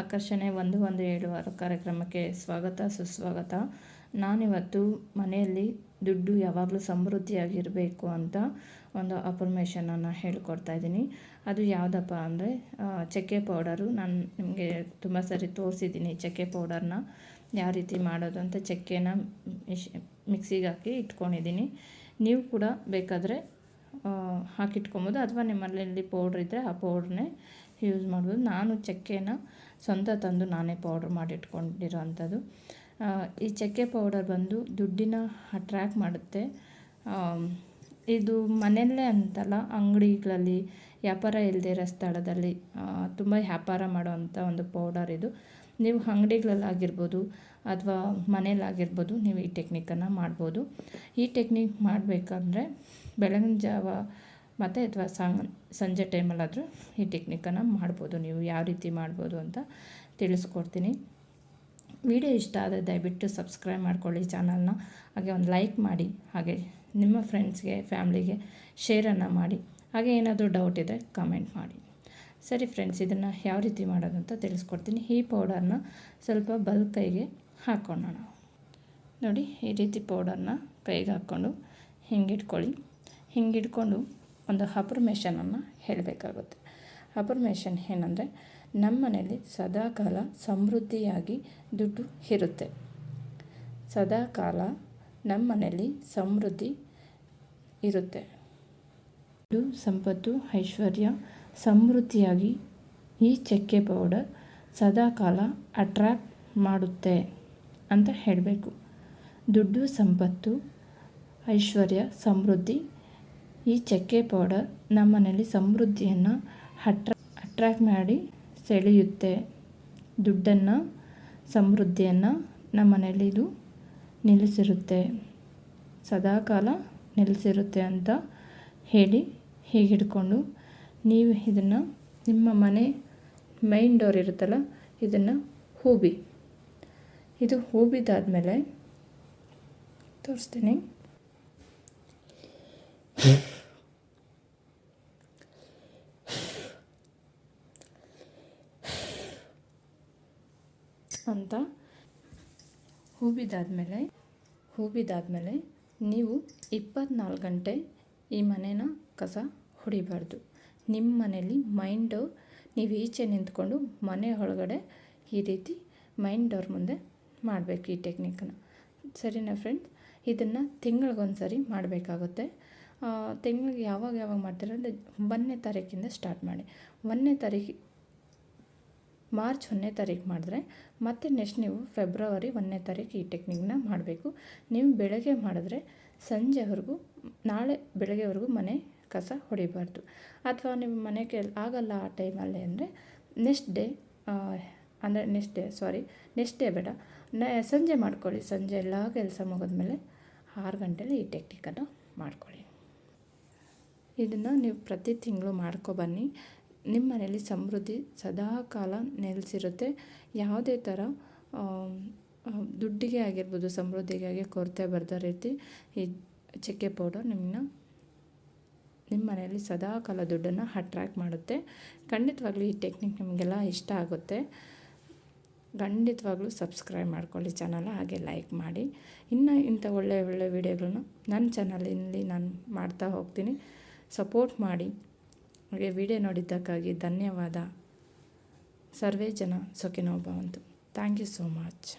ಆಕರ್ಷಣೆ ಒಂದು ಒಂದು ಏಳು ಆರು ಕಾರ್ಯಕ್ರಮಕ್ಕೆ ಸ್ವಾಗತ, ಸುಸ್ವಾಗತ. ನಾನಿವತ್ತು ಮನೆಯಲ್ಲಿ ದುಡ್ಡು ಯಾವಾಗಲೂ ಸಮೃದ್ಧಿಯಾಗಿರಬೇಕು ಅಂತ ಒಂದು ಅಫರ್ಮೇಷನನ್ನು ಹೇಳ್ಕೊಡ್ತಾ ಇದ್ದೀನಿ. ಅದು ಯಾವುದಪ್ಪ ಅಂದರೆ ಚಕ್ಕೆ ಪೌಡರು. ನಾನು ನಿಮಗೆ ತುಂಬ ಸರಿ ತೋರಿಸಿದ್ದೀನಿ ಚಕ್ಕೆ ಪೌಡರ್ನ. ಯಾವ ರೀತಿ ಮಾಡೋದು ಅಂತ ಚಕ್ಕೆನ ಮಿಶ್, ಮಿಕ್ಸಿಗೆ ಹಾಕಿ ಇಟ್ಕೊಂಡಿದ್ದೀನಿ. ನೀವು ಕೂಡ ಬೇಕಾದರೆ ಹಾಕಿಟ್ಕೊಬೋದು. ಅಥವಾ ನಿಮ್ಮಲ್ಲಿ ಪೌಡ್ರ್ ಇದ್ದರೆ ಆ ಪೌಡ್ರನ್ನೇ ಯೂಸ್ ಮಾಡ್ಬೋದು. ನಾನು ಚಕ್ಕೆನ ಸ್ವಂತ ತಂದು ನಾನೇ ಪೌಡ್ರ್ ಅಂಥದ್ದು ಈ ಚಕ್ಕೆ ಪೌಡರ್ ಬಂದು ದುಡ್ಡಿನ ಅಟ್ರ್ಯಾಕ್ಟ್ ಮಾಡುತ್ತೆ. ಇದು ಮನೆಯಲ್ಲೇ ಅಂತಲ್ಲ, ಅಂಗಡಿಗಳಲ್ಲಿ ವ್ಯಾಪಾರ ಇಲ್ಲದೆ ಇರೋ ಸ್ಥಳದಲ್ಲಿ ತುಂಬ ವ್ಯಾಪಾರ ಮಾಡೋವಂಥ ಒಂದು ಪೌಡರ್ ಇದು. ನೀವು ಅಂಗಡಿಗಳಲ್ಲಾಗಿರ್ಬೋದು ಅಥವಾ ಮನೇಲಾಗಿರ್ಬೋದು ನೀವು ಈ ಟೆಕ್ನಿಕನ್ನು ಮಾಡ್ಬೋದು. ಈ ಟೆಕ್ನಿಕ್ ಮಾಡಬೇಕಂದ್ರೆ ಬೆಳಗಿನ ಜಾವ ಮತ್ತು ಅಥವಾ ಸಂಜೆ ಟೈಮಲ್ಲಾದರೂ ಈ ಟೆಕ್ನಿಕನ್ನು ಮಾಡ್ಬೋದು. ನೀವು ಯಾವ ರೀತಿ ಮಾಡ್ಬೋದು ಅಂತ ತಿಳಿಸ್ಕೊಡ್ತೀನಿ. ವಿಡಿಯೋ ಇಷ್ಟ ಆದರೆ ದಯವಿಟ್ಟು ಸಬ್ಸ್ಕ್ರೈಬ್ ಮಾಡ್ಕೊಳ್ಳಿ ಚಾನಲ್ನ. ಹಾಗೆ ಒಂದು ಲೈಕ್ ಮಾಡಿ, ಹಾಗೆ ನಿಮ್ಮ ಫ್ರೆಂಡ್ಸ್ಗೆ, ಫ್ಯಾಮ್ಲಿಗೆ ಶೇರನ್ನು ಮಾಡಿ. ಹಾಗೆ ಏನಾದರೂ ಡೌಟ್ ಇದ್ದರೆ ಕಮೆಂಟ್ ಮಾಡಿ. ಸರಿ ಫ್ರೆಂಡ್ಸ್, ಇದನ್ನು ಯಾವ ರೀತಿ ಮಾಡೋದು ಅಂತ ತಿಳಿಸ್ಕೊಡ್ತೀನಿ. ಈ ಪೌಡರ್ನ ಸ್ವಲ್ಪ ಬಲ್ಕ್ ಕೈಗೆ ಹಾಕ್ಕೊಳ್ಳೋಣ ನೋಡಿ, ಈ ರೀತಿ ಪೌಡರ್ನ ಕೈಗೆ ಹಾಕ್ಕೊಂಡು ಹಿಂಗಿಟ್ಕೊಳ್ಳಿ. ಹಿಂಗಿಟ್ಕೊಂಡು ಒಂದು ಅಪ್ರಮೇಷನನ್ನು ಹೇಳಬೇಕಾಗುತ್ತೆ. ಅಪರ್ಮೇಷನ್ ಏನಂದರೆ ನಮ್ಮ ಮನೆಯಲ್ಲಿ ಸದಾಕಾಲ ಸಮೃದ್ಧಿಯಾಗಿ ದುಡ್ಡು ಇರುತ್ತೆ. ಸದಾಕಾಲ ನಮ್ಮ ಮನೆಯಲ್ಲಿ ಸಮೃದ್ಧಿ ಇರುತ್ತೆ. ದುಡ್ಡು, ಸಂಪತ್ತು, ಐಶ್ವರ್ಯ, ಸಮೃದ್ಧಿಯಾಗಿ ಈ ಚಕ್ಕೆ ಪೌಡರ್ ಸದಾಕಾಲ ಅಟ್ರ್ಯಾಕ್ಟ್ ಮಾಡುತ್ತೆ ಅಂತ ಹೇಳಬೇಕು. ದುಡ್ಡು, ಸಂಪತ್ತು, ಐಶ್ವರ್ಯ, ಸಮೃದ್ಧಿ ಈ ಚಕ್ಕೆ ಪೌಡರ್ ನಮ್ಮ ಮನೆಯಲ್ಲಿ ಸಮೃದ್ಧಿಯನ್ನು ಅಟ್ರಾ ಅಟ್ರ್ಯಾಕ್ಟ್ ಮಾಡಿ ಸೆಳೆಯುತ್ತೆ. ದುಡ್ಡನ್ನು, ಸಮೃದ್ಧಿಯನ್ನು ನಮ್ಮ ಮನೆಯಲ್ಲಿ ಇದು ನಿಲ್ಲಿಸಿರುತ್ತೆ. ಸದಾಕಾಲ ನಿಲ್ಲಿಸಿರುತ್ತೆ ಅಂತ ಹೇಳಿ ಹೀಗಿಡ್ಕೊಂಡು ನೀವು ಇದನ್ನು ನಿಮ್ಮ ಮನೆ ಮೈನ್ ಡೋರ್ ಇರುತ್ತಲ್ಲ, ಇದನ್ನು ಹೂಬಿ. ಇದು ಹೂಬಿದಾದಮೇಲೆ ತೋರಿಸ್ತೀನಿ. ಅಂತ. ಹೂಬಿದಾದಮೇಲೆ ಹೂಬಿದಾದಮೇಲೆ ನೀವು ಇಪ್ಪತ್ನಾಲ್ಕು ಗಂಟೆ ಈ ಮನೇನ ಕಸ ಹೊಡಿಬಾರ್ದು. ನಿಮ್ಮ ಮನೇಲಿ ಮೈಂಡು, ನೀವು ಈಚೆ ನಿಂತ್ಕೊಂಡು ಮನೆ ಒಳಗಡೆ ಈ ರೀತಿ ಮೈಂಡ್ ಡೋರ್ ಮುಂದೆ ಮಾಡಬೇಕು ಈ ಟೆಕ್ನಿಕನ್ನು ಸರಿನಾ ಫ್ರೆಂಡ್ಸ್ ಇದನ್ನು ತಿಂಗಳಿಗೊಂದು ಸರಿ ಮಾಡಬೇಕಾಗುತ್ತೆ. ತಿಂಗಳಿಗೆ ಯಾವಾಗ ಯಾವಾಗ ಮಾಡ್ತೀರ? ಅಂದರೆ ಒಂದನೇ ತಾರೀಕಿಂದ ಸ್ಟಾರ್ಟ್ ಮಾಡಿ. ಒಂದನೇ ತಾರೀಕು ಮಾರ್ಚ್ ಒಂದನೇ ತಾರೀಕು ಮಾಡಿದ್ರೆ ಮತ್ತೆ ನೆಕ್ಸ್ಟ್ ನೀವು ಫೆಬ್ರವರಿ ಒಂದನೇ ತಾರೀಕು ಈ ಟೆಕ್ನಿಕ್ನ ಮಾಡಬೇಕು. ನೀವು ಬೆಳಗ್ಗೆ ಮಾಡಿದ್ರೆ ಸಂಜೆವರೆಗೂ, ನಾಳೆ ಬೆಳಗ್ಗೆವರೆಗೂ ಮನೆ ಕಸ ಹೊಡಿಬಾರ್ದು. ಅಥವಾ ನಿಮ್ಮ ಮನೆ ಕೆಲ್, ಆಗಲ್ಲ ಆ ಟೈಮಲ್ಲಿ ಅಂದರೆ ನೆಕ್ಸ್ಟ್ ಡೇ ಅಂದರೆ next day sorry next day ಬೇಡ. ನ, ಸಂಜೆ ಮಾಡ್ಕೊಳ್ಳಿ. ಸಂಜೆ ಎಲ್ಲ ಕೆಲಸ ಮುಗಿದ್ಮೇಲೆ ಆರು ಗಂಟೆಲಿ ಈ ಟೆಕ್ನಿಕನ್ನು ಮಾಡ್ಕೊಳ್ಳಿ. ಇದನ್ನು ನೀವು ಪ್ರತಿ ತಿಂಗಳು ಮಾಡ್ಕೊಬನ್ನಿ ನಿಮ್ಮ ಮನೇಲಿ ಸಮೃದ್ಧಿ ಸದಾ ಕಾಲ ನೆಲೆಸಿರುತ್ತೆ. ಯಾವುದೇ ಥರ ದುಡ್ಡಿಗೆ ಆಗಿರ್ಬೋದು ಸಮೃದ್ಧಿಗೆ ಆಗಿ ಕೊರತೆ ಬರದ ರೀತಿ ಈ ಚಕ್ಕೆ ಪೌಡರ್ ನಿಮ್ಮನ್ನ ನಿಮ್ಮ ಮನೆಯಲ್ಲಿ ಸದಾ ಕಾಲ ದುಡ್ಡನ್ನು ಅಟ್ರ್ಯಾಕ್ಟ್ ಮಾಡುತ್ತೆ. ಖಂಡಿತವಾಗ್ಲೂ ಈ ಟೆಕ್ನಿಕ್ ನಿಮಗೆಲ್ಲ ಇಷ್ಟ ಆಗುತ್ತೆ. ಖಂಡಿತವಾಗ್ಲೂ ಸಬ್ಸ್ಕ್ರೈಬ್ ಮಾಡ್ಕೊಳ್ಳಿ ಚಾನಲ್, ಹಾಗೆ ಲೈಕ್ ಮಾಡಿ. ಇನ್ನು ಇಂಥ ಒಳ್ಳೆಯ ಒಳ್ಳೆಯ ವೀಡಿಯೋಗಳನ್ನ ನನ್ನ ಚಾನಲಿನಲ್ಲಿ ನಾನು ಮಾಡ್ತಾ ಹೋಗ್ತೀನಿ. ಸಪೋರ್ಟ್ ಮಾಡಿ. ಹಾಗೆ ವಿಡಿಯೋ ನೋಡಿದ್ದಕ್ಕಾಗಿ ಧನ್ಯವಾದ. ಸರ್ವೇ ಜನ ಸೊಕೆನೋ ಭವಂತು. Thank you so much.